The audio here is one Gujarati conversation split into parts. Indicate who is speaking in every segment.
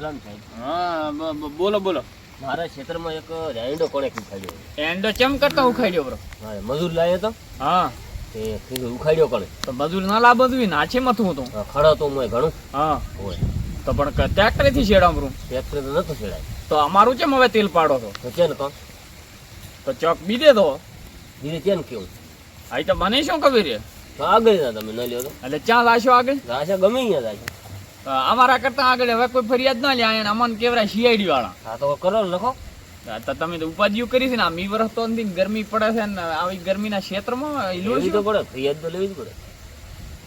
Speaker 1: સલામ સાહેબ.
Speaker 2: હા બ- બ- બોલો બોલો.
Speaker 1: મારા ક્ષેત્રમાં એક એન્ડો કોણે ઉખાડ્યો?
Speaker 2: એન્ડો ચમ કરતા ઉખાડ્યો બ્રો
Speaker 1: હા મજૂર લાવ્યો તો?
Speaker 2: હા.
Speaker 1: તે કીધું ઉખાડ્યો કોણે?
Speaker 2: તો મજૂર ના લાભ હતું નાચે મથું હતું
Speaker 1: ખડો તો હું ઘણું.
Speaker 2: હા.
Speaker 1: હોય
Speaker 2: તો પણ ટ્રેક્ટરથી શેડા બ્રો
Speaker 1: ટ્રેક્ટર તો નતો છેડાય
Speaker 2: તો અમારું ચેમ હવે તેલ પાડો છો
Speaker 1: તો ચેન કોણ?
Speaker 2: તો ચોક બીજે તો?
Speaker 1: બીજે ચેન કેવું?
Speaker 2: આઈ તો મને શું ખબર છે
Speaker 1: આગળ ના તમે ન લ્યો તો.
Speaker 2: એટલે ચા લાશો આગળ?
Speaker 1: રાશા ગમે અહીંયા રાશા
Speaker 2: તો અમારા કરતા આગળ હવે કોઈ ફરિયાદ ના લે અને અમને કેવરાય સીઆઈડી વાળા.
Speaker 1: હા તો કરો લખો.
Speaker 2: તો તમે તો ઉપાધિઓ કરી છે ને આ મી વરસ તો અંતિમ ગરમી પડે છે ને આવી ગરમીના ક્ષેત્રમાં
Speaker 1: લેવી તો પડે ફરિયાદ તો લેવી જ પડે.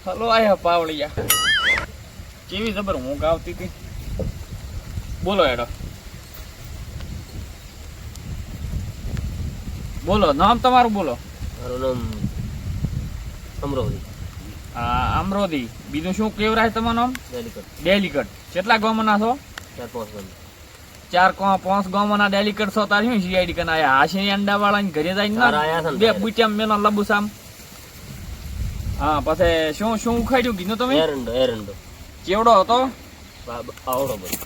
Speaker 2: હલો આયા પાવળિયા. કેવી જબર ઊંઘ આવતી હતી? બોલો એડો બોલો નામ તમારું બોલો.
Speaker 1: મારું નામ અમરોલી
Speaker 2: આ અમરોદી બીજું શું કેવરાય તમારું નામ?
Speaker 1: ડેલીકટ.
Speaker 2: ડેલીકટ. કેટલા ગામના છો?
Speaker 1: ચાર પાંચ બંધ
Speaker 2: ચાર પાંચ ગામના ડેલીકટ છો તાર શું સીઆઈડી કન આયા? હાશે અંડા વાળા ઘરે જઈને બે. બુચામ મેના લબુ સામ હા પછી શું શું ઉખાડ્યું? કીધું તમે?
Speaker 1: એરંડો એરંડો.
Speaker 2: કેવડો હતો?
Speaker 1: આવડો બધો.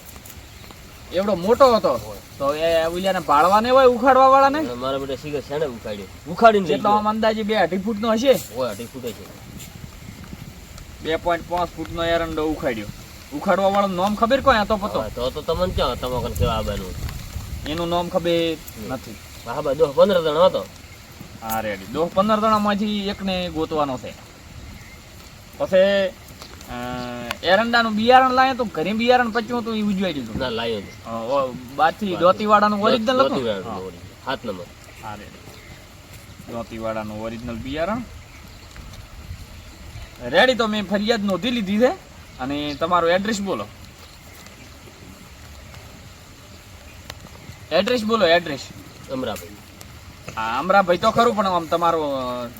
Speaker 2: એવડો મોટો હતો? તો એ ઉલિયાને ભાળવાને હોય ઉખાડવા વાળાને
Speaker 1: મારા બેટા શીખે છે ને ઉખાડ્યો. ઉખાડીને એટલો
Speaker 2: આમ અંદાજે બે અઢી ફૂટ નો હશે
Speaker 1: હોય અઢી ફૂટ છે.
Speaker 2: બે પોઈન્ટ પાંચ ફૂટ નો એરંડો ઉખાડ્યો. ઉખાડવા વાળો નામ ખબર કોઈ હતો પતો?
Speaker 1: તો તો તમને ક્યાં તમે કન કેવા આવવાનું
Speaker 2: એનું નામ ખબર નથી.
Speaker 1: હા બા દોહ પંદર જણ હતો.
Speaker 2: હા રેડી દોહ પંદર જણામાંથી એકને ગોતવાનો છે. પછી એરંડાનું બિયારણ લાવે તો ઘરે બિયારણ પચ્યું હતું એ ઉજવાઈ દીધું
Speaker 1: ના લાયો તો
Speaker 2: અ, દોતીવાડાનું ઓરિજિનલ હતું?
Speaker 1: હાથ. નંબર.
Speaker 2: હા રેડી દોતીવાડાનું ઓરિજિનલ બિયારણ. રેડી તો મેં ફરિયાદ નોંધી લીધી છે. અને તમારું એડ્રેસ બોલો. એડ્રેસ બોલો એડ્રેસ
Speaker 1: અમરાભાઈ.
Speaker 2: હા અમરાભાઈ તો ખરું પણ આમ તમારું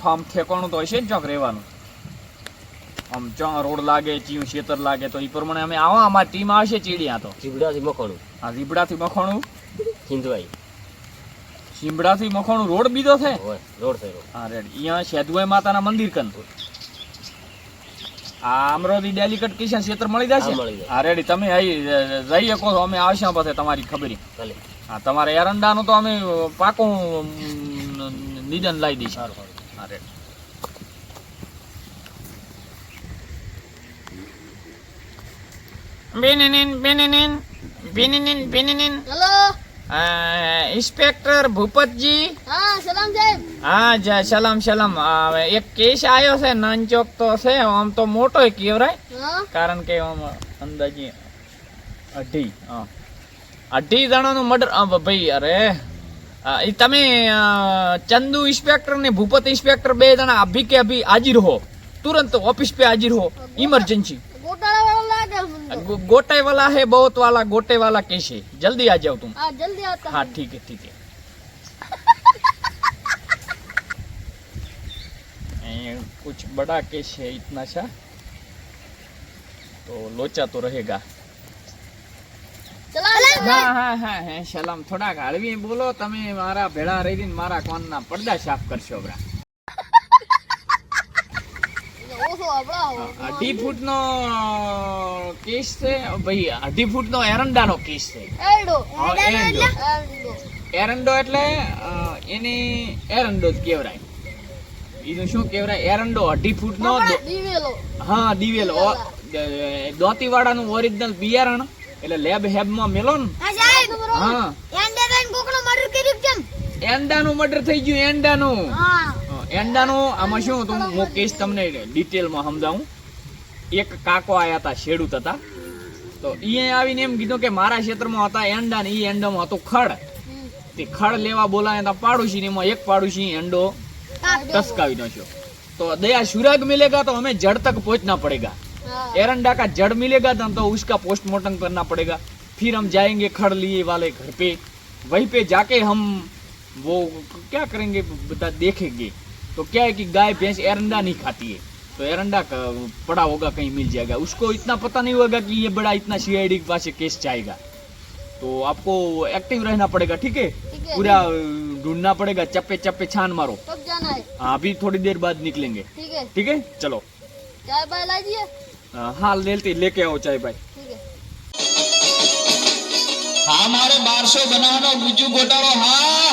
Speaker 2: ઠામ ઠેકાણું તો હશે ને ચોક રહેવાનું. આમ ચો રોડ લાગે ચીયું ખેતર લાગે તો એ પ્રમાણે અમે આવો અમારી ટીમ આવશે ચીડિયા તો.
Speaker 1: ચીબડાથી મખોણું.
Speaker 2: આ રીબડાથી મખોણું.
Speaker 1: ચિંતવાઈ
Speaker 2: શીમડાથી મખોણું રોડ બીજો છે?
Speaker 1: રોડ થયો
Speaker 2: હા રેડ અહીંયા સેધુભાઈ માતાના મંદિર કન. આ અમરોલી ડેલીકટ કિશન ક્ષેત્ર મળી જશે?
Speaker 1: હા,
Speaker 2: રેડી તમે અહીં જઈ શકો છો. અમે આવશું પાસે તમારી ખબરી. હા તમારે એરંડાનું તો અમે પાકું નિદાન લાવી દઈશું.
Speaker 1: સારું સારું.
Speaker 2: હા રેડી બેનીન બેનીન બેનીન બેનીન
Speaker 3: હેલો
Speaker 2: ઇન્સ્પેક્ટર ભૂપતજી.
Speaker 3: હા સલામ
Speaker 2: જા સલામ સલામ. એક કેસ આવ્યો છે નાનચોક તો છે આમ તો મોટો
Speaker 3: કેવરાય
Speaker 2: કારણ કે આમ અંદાજે અઢી હા. અઢી જણાનું મર્ડર ભાઈ અરે. તમે ચંદુ ઇન્સ્પેક્ટર ને ભૂપત ઇન્સ્પેક્ટર બે જણા અભી કે અભી હાજર હો. તુરંત
Speaker 3: ઓફિસ પે હાજર હો.
Speaker 2: ઇમરજન્સી गोटे वाला है बहुत वाला गोटे वाला केस है जल्दी आ जाओ तुम
Speaker 3: હા જલ્દી આવતા
Speaker 2: हाँ ठीक है ठीक है ये कुछ बड़ा केस है इतना सा तो लोचा तो रहेगा
Speaker 3: ચલા
Speaker 2: હા હા હા હે સલામ થોડાક હળવી બોલો તમે મારા ભેળા રહીને મારા કોનના પડદા સાફ કરશો બરા
Speaker 3: ઓછો ફૂટ નો
Speaker 2: અઢી ફૂટનો કેસ છે ભાઈ અઢી ફૂટનો એરંડાનો કેસ છે.
Speaker 3: એરંડો.
Speaker 2: એટલે? એની એરંડો જ કેવરાય બીજું શું કેવરાય એરંડો અઢી ફૂટનો નો
Speaker 3: દીવેલો.
Speaker 2: હા દિવેલો. દોતીવાળાનું ઓરિજિનલ બિયારણ એટલે લેબ હેબમાં મેલો ને?
Speaker 3: હા સાહેબ
Speaker 2: હા
Speaker 3: એન્ડે થઈને કોકનો મર્ડર કર્યું કેમ
Speaker 2: એંડાનું મર્ડર થઈ ગયું એંડાનું
Speaker 3: હા
Speaker 2: હા, એંડાનું આમાં શું હતું હું કહીશ તમને ડિટેલમાં સમજાવું એક કાકો આયા હતા ખેડૂત હતા તો ઈ આવીને એમ કીધું કે મારા ક્ષેત્રમાં હતા એંડા ને ઈ એંડામાં હતું ખડ
Speaker 3: હમ.
Speaker 2: તે ખડ લેવા બોલાયા હતા પાડોશી ને એમાં એક પાડોશી એંડો
Speaker 3: કાપ્યો.
Speaker 2: ટસકાવી નાખ્યો તો दया सुराग मिलेगा तो हमें जड़ तक पहुंचना पड़ेगा
Speaker 3: હા
Speaker 2: एरंडा का जड़ मिलेगा तो तो उसका पोस्टमार्टम करना पड़ेगा फिर हम जाएंगे खड़ लिए वाले घर पे वहीं पे जाके हम वो क्या करेंगे बता देखेंगे। तो क्या है कि गाय भैंस एरंडा नहीं खाती है। तो एरंडा का पड़ा होगा कहीं मिल जाएगा। उसको इतना पता नहीं होगा कि ये बड़ा इतना सीआईडी के पास केस जाएगा। तो आपको एक्टिव रहना पड़ेगा ठीक है? पूरा ढूंढना पड़ेगा चप्पे चप्पे छान मारो।
Speaker 3: कब जाना है।
Speaker 2: हाँ अभी थोड़ी देर बाद निकलेंगे।
Speaker 3: ठीक है।
Speaker 2: ठीक है? चलो।
Speaker 3: चाय बाय ला दिए
Speaker 2: हाँ? लेते लेके आओ चाय भाई અમારે બારસો બનાવવાનો બીજું ગોટાળો હા.